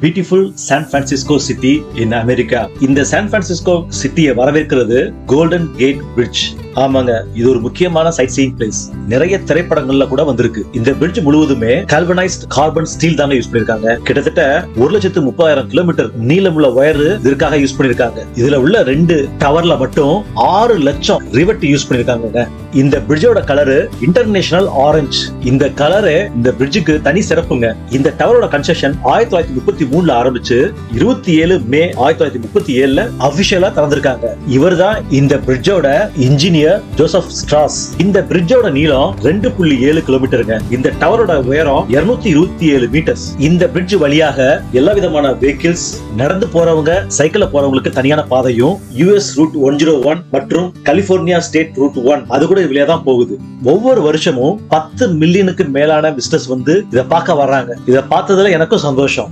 Beautiful San Francisco city in America இந்த San Francisco சிட்டியை வரவேற்கிறது கோல்டன் கேட் பிரிட்ஜ் ஆமாங்க இது ஒரு முக்கியமான சைட் சீயிங் பிளேஸ் நிறைய திரைப்படங்கள்ல கூட வந்திருக்கு. இந்த பிரிட்ஜ் முழுவதுமே கால்வனைஸ்ட் கார்பன் ஸ்டீல் தாங்க யூஸ் பண்ணிருக்காங்க. கிட்டத்தட்ட ஒரு லட்சத்து முப்பதாயிரம் கிலோமீட்டர் நீளமுள்ள ஒயர் இதற்காக யூஸ் பண்ணிருக்காங்க. இதுல உள்ள ரெண்டு டவர்ல மட்டும் ஆறு லட்சம் ரிவெட் யூஸ் பண்ணிருக்காங்க இந்த பிரிட்ஜோட கலரு இன்டர்நேஷனல் ஆரஞ்சு இந்த கலரு இந்த பிரிட்ஜுக்கு தனி சிறப்புங்க. இந்த டவரோட கன்ஸ்ட்ரக்ஷன் ஆயிரத்தி தொள்ளாயிரத்தி முப்பத்தி மூணுல ஆரம்பிச்சு இருபத்தி ஏழு மே ஆயிரத்தி தொள்ளாயிரத்தி முப்பத்தி ஏழுல அபிஷியலா திறந்திருக்காங்க. இவர்தான் இந்த பிரிட்ஜோட இன்ஜினியர் ஜோசப் ஸ்ட்ராஸ். இந்த பிரிட்ஜோட நீளம் ரெண்டு புள்ளி ஏழு கிலோமீட்டருங்க இந்த டவரோட உயரம் இருநூத்தி இருபத்தி ஏழு மீட்டர்ஸ் இந்த பிரிட்ஜ் வழியாக எல்லா விதமான வெஹிக்கிள்ஸ் நடந்து போறவங்க சைக்கிள்ல போறவங்களுக்கு தனியான பாதையும் US route one zero one மற்றும் கலிபோர்னியா ஸ்டேட் ரூட் ஒன் அது கூட இதுலயே தான் போகுது. ஒவ்வொரு வருஷமும் பத்து மில்லியனுக்கு மேலான பிசினஸ் வந்து இதை பார்க்க வர்றாங்க. இதை பார்த்ததுல எனக்கும் சந்தோஷம்.